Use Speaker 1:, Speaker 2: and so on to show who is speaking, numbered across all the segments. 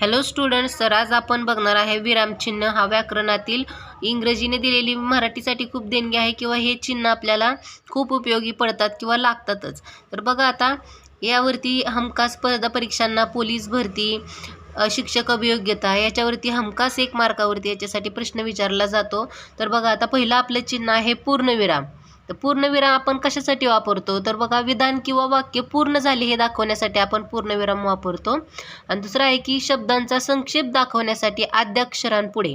Speaker 1: Hello students तर आज आपण बघणार आहे विरामचिन्ह हा व्याकरणातील इंग्रजीने दिलेली मराठीसाठी खूप देणगी आहे किंवा हे चिन्ह आपल्याला खूप उपयोगी पडतात किंवा लागतातच. तर बघा आता यावरती हमखास स्पर्धा परीक्षांना पोलीस भरती शिक्षक अभियोग्यता याच्यावरती हमखास एक मार्कावरती याच्यासाठी प्रश्न विचारला जातो. तर बघा आता पहिलं आपलं चिन्ह आहे पूर्णविराम तर पूर्णविराम आपण कशासाठी वापरतो? तर बघा विधान किंवा वाक्य पूर्ण झाले हे दाखवण्यासाठी आपण पूर्णविराम वापरतो. आणि दुसरं आहे की शब्दांचा संक्षेप दाखवण्यासाठी आद्याक्षरांपुढे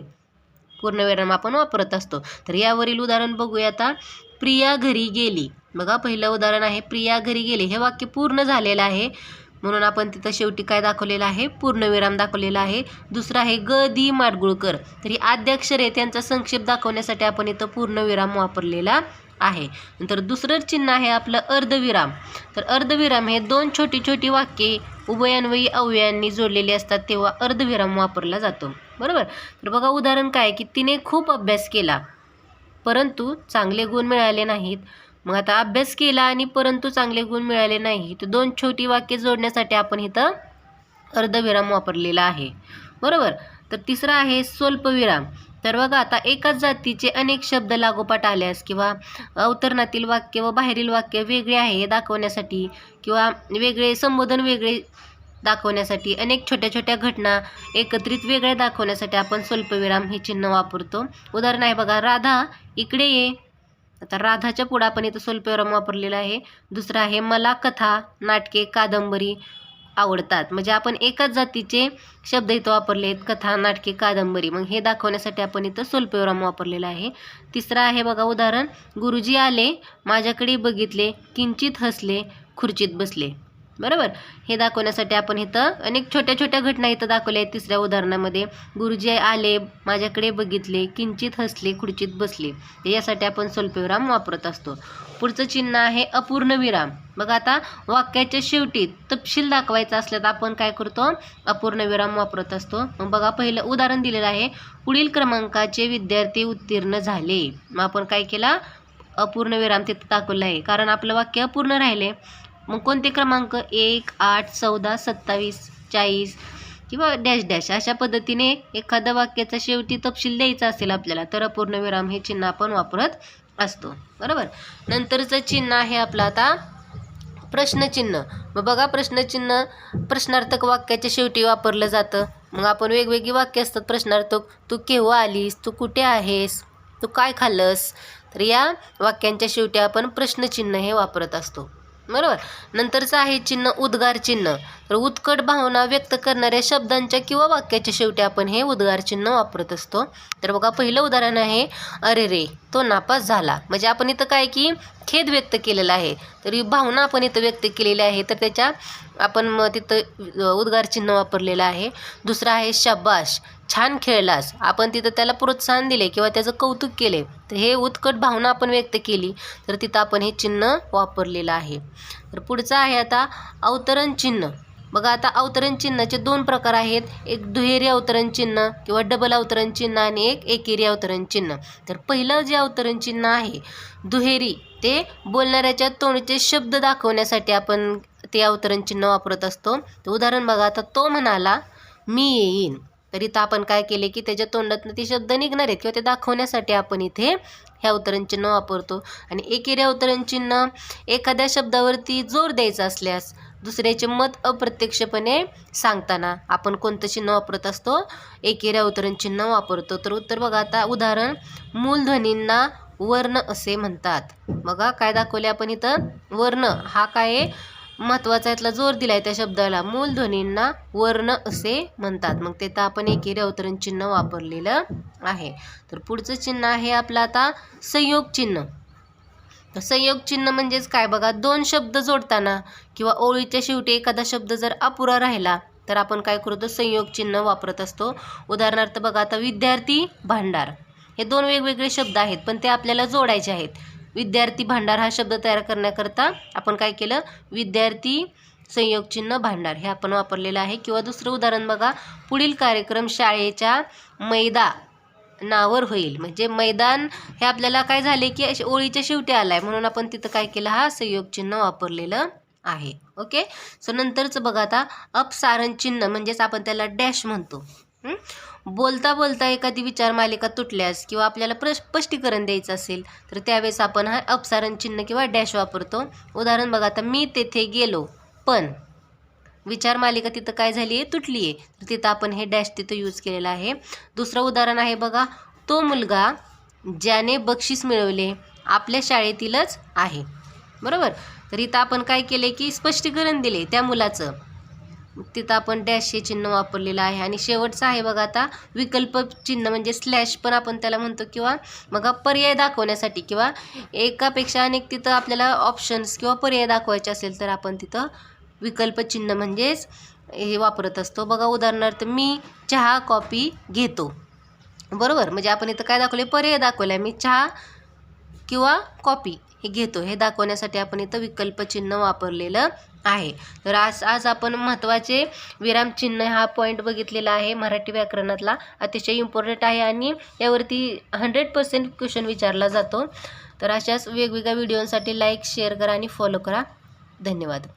Speaker 1: पूर्णविराम आपण वापरत असतो. तर यावरील उदाहरण बघूया आता. प्रिया घरी गेली. बघा पहिलं उदाहरण आहे प्रिया घरी गेली. हे वाक्य पूर्ण झालेलं आहे. म्हणून आपण तिथं शेवटी काय दाखवलेलं आहे? पूर्णविराम दाखवलेला आहे. दुसरं आहे ग दी माडगुळकर. तर ही आद्याक्षरे त्यांचा संक्षेप दाखवण्यासाठी आपण इथं पूर्णविराम वापरलेला आहे. नंतर दुसरं चिन्ह आहे आपलं अर्धविराम. तर अर्धविराम हे दोन छोटी छोटी वाक्ये उभयान्वयी अवयांनी जोडलेली असतात तेव्हा अर्धविराम वापरला जातो. बरोबर? तर बघा उदाहरण काय की तिने खूप अभ्यास केला परंतु चांगले गुण मिळाले नाहीत. मग आता अभ्यास केला आणि परंतु चांगले गुण मिळाले नाही तर दोन छोटी वाक्य जोडण्यासाठी आपण इथं अर्धविराम वापरलेला आहे. बरोबर? तर तिसरा आहे स्वल्पविराम. तर बघा आता एकाच जातीचे अनेक शब्द लागोपाठ आल्यास किंवा अवतरणातील वाक्य व बाहेरील वाक्य वेगळे आहे हे दाखवण्यासाठी किंवा वेगळे संबोधन वेगळे दाखवण्यासाठी अनेक छोट्या छोट्या घटना एकत्रित वेगळ्या दाखवण्यासाठी आपण स्वल्पविराम हे चिन्ह वापरतो. उदाहरण आहे बघा राधा इकडे ये. आता राधाच्या पुढं आपण इथं स्वल्पविराम वापरलेला आहे. दुसरं आहे मला कथा नाटके कादंबरी आवडतात. म्हणजे आपण एकाच जातीचे शब्द इथं वापरले आहेत. कथा नाटके कादंबरी. मग हे दाखवण्यासाठी आपण इथं स्वल्पविराम वापरलेला आहे. तिसरं आहे बघा उदाहरण. गुरुजी आले माझ्याकडे बघितले किंचित हसले खुर्चीत बसले. बरोबर? हे दाखवण्यासाठी आपण इथं अनेक छोट्या छोट्या घटना इथं दाखवल्या आहेत तिसऱ्या उदाहरणामध्ये. गुरुजी आले माझ्याकडे बघितले किंचित हसले खुर्चीत बसले. यासाठी आपण स्वल्पविराम वापरत असतो. पुढचं चिन्ह आहे अपूर्ण विराम. बघा आता वाक्याच्या शेवटी तपशील दाखवायचा असल्यात तर आपण काय करतो? अपूर्ण विराम वापरत असतो. मग बघा पहिलं उदाहरण दिलेलं आहे. पुढील क्रमांकाचे विद्यार्थी उत्तीर्ण झाले. मग आपण काय केला? अपूर्ण विराम तिथं दाखवलं आहे. कारण आपलं वाक्य अपूर्ण राहिले. मग कोणते क्रमांक? एक आठ चौदा सत्तावीस चाळीस किंवा डॅश डॅश अशा पद्धतीने एखाद्या वाक्याचा शेवटी तपशील द्यायचा असेल आपल्याला तर अपूर्णविराम हे चिन्ह आपण वापरत असतो. बरोबर? नंतरचं चिन्ह आहे आपलं आता प्रश्नचिन्ह. मग बघा प्रश्नचिन्ह प्रश्नार्थक वाक्याच्या शेवटी वापरलं जातं. मग आपण वेगवेगळी वाक्य असतात. प्रश्नार्थक तू केव्हा आलीस? तू कुठे आहेस? तू काय खाल्लंस? तर या वाक्यांच्या शेवटी आपण प्रश्नचिन्ह हे वापरत असतो. बरोबर? नंतरचं आहे चिन्ह उद्गार चिन्ह. तर उत्कट भावना व्यक्त करणाऱ्या शब्दांच्या किंवा वाक्याच्या शेवटी आपण हे उद्गार चिन्ह वापरत असतो. तर बघा पहिलं उदाहरण आहे अरे रे तो नापास झाला. म्हणजे आपण इथं काय की खेद व्यक्त केलेला आहे. तर ही भावना आपण इथं व्यक्त केलेली आहे. तर त्याच्या आपण मग तिथं उद्गार चिन्ह वापरलेलं आहे. दुसरं आहे शब्बाश छान खेळलास. आपण तिथं त्याला प्रोत्साहन दिले किंवा त्याचं कौतुक केले. तर हे उत्कट भावना आपण व्यक्त केली. तर तिथं आपण हे चिन्ह वापरलेलं आहे. तर पुढचं आहे आता अवतरण चिन्ह. बघा आता अवतरण चिन्हाचे दोन प्रकार आहेत. एक दुहेरी अवतरण चिन्ह किंवा डबल अवतरण चिन्ह आणि एक एकेरी अवतरण चिन्ह. तर पहिलं जे अवतरण चिन्ह आहे दुहेरी. ते बोलणाऱ्याच्या तोंडचे शब्द दाखवण्यासाठी आपण ते अवतरण चिन्ह वापरत असतो. तर उदाहरण बघा आता तो म्हणाला मी येईन. तर इथं आपण काय केले की त्याच्या तोंडातनं ते शब्द निघणार आहेत किंवा ते दाखवण्यासाठी आपण इथे हे अवतरण चिन्ह वापरतो. आणि एकेरी अवतरण चिन्ह एखाद्या शब्दावरती जोर द्यायचा असल्यास दुसऱ्याचे मत अप्रत्यक्षपणे सांगताना आपण कोणतं चिन्ह वापरत असतो? एकेरी अवतरण चिन्ह वापरतो. तर उत्तर बघा आता उदाहरण मूलध्वनींना वर्ण असे म्हणतात. बघा काय दाखवले आपण इथं? वर्ण. हा काय आहे? महत्त्वाचा यातला जोर दिलाय त्या शब्दाला. मूलध्वनींना वर्ण असे म्हणतात. मग ते तर आपण एकेरी अवतरण चिन्ह वापरलेलं आहे. तर पुढचं चिन्ह आहे आपलं आता संयोग चिन्ह. तर संयोग चिन्ह म्हणजेच काय? बघा दोन शब्द जोडताना किंवा ओळीच्या शेवटी एखादा शब्द जर अपुरा राहिला तर आपण काय करतो? संयोग चिन्ह वापरत असतो. उदाहरणार्थ बघा आता विद्यार्थी भांडार. हे दोन वेगवेगळे शब्द आहेत पण ते आपल्याला जोडायचे आहेत. विद्यार्थी भांडार हा शब्द तयार करण्याकरता आपण काय केलं? विद्यार्थी संयोग चिन्ह भांडार. हे आपण वापरलेलं आहे. किंवा दुसरं उदाहरण बघा. पुढील कार्यक्रम शाळेच्या मैदा नावर होईल. म्हणजे मैदान हे आपल्याला काय झाले की अशे ओळीच्या शेवटी आलाय. म्हणून आपण तिथं काय केलं? हा संयोग चिन्ह वापरलेलं आहे. ओके? सो नंतरचं बघा आता. अपसारण चिन्ह म्हणजेच आपण त्याला डॅश म्हणतो. बोलता बोलता एखादी विचार मालिका तुटल्यास किंवा आपल्याला प्र स्पष्टीकरण द्यायचं असेल तर त्यावेळेस आपण हा अपसारण चिन्ह किंवा डॅश वापरतो. उदाहरण बघा आता मी तेथे गेलो पण विचारमालिका तिथं काय झाली आहे? तुटली आहे. तर तिथं आपण हे डॅश तिथं यूज केलेलं आहे. दुसरं उदाहरण आहे बघा तो मुलगा ज्याने बक्षीस मिळवले आपल्या शाळेतीलच आहे. बरोबर? तर इथं आपण काय केले की स्पष्टीकरण दिले त्या मुलाचं. तिथं आपण डॅश हे चिन्ह वापरलेलं आहे. आणि शेवटचं आहे बघा आता विकल्प चिन्ह म्हणजे स्लॅश पण आपण त्याला म्हणतो किंवा मग पर्याय दाखवण्यासाठी किंवा एकापेक्षा अनेक तिथं आपल्याला ऑप्शन्स किंवा पर्याय दाखवायचे असेल तर आपण तिथं विकल्प चिन्ह म्हणजेच हे वापरत असतो. बघा उदाहरणार्थ मी चहा कॉफी घेतो. बरोबर? म्हणजे आपण इथं काय दाखवले पर्याय दाखवला मी चहा किंवा कॉपी हे घेतो. हे दाखवण्यासाठी आपण इथं विकल्पचिन्ह वापरलेलं आहे. तर आज आज आपण महत्त्वाचे विरामचिन्ह हा पॉईंट बघितलेला आहे. मराठी व्याकरणातला अतिशय इम्पॉर्टंट आहे आणि यावरती हंड्रेड पर्सेंट क्वेश्चन विचारला जातो. तर अशाच वेगवेगळ्या व्हिडिओसाठी लाईक शेअर करा आणि फॉलो करा. धन्यवाद.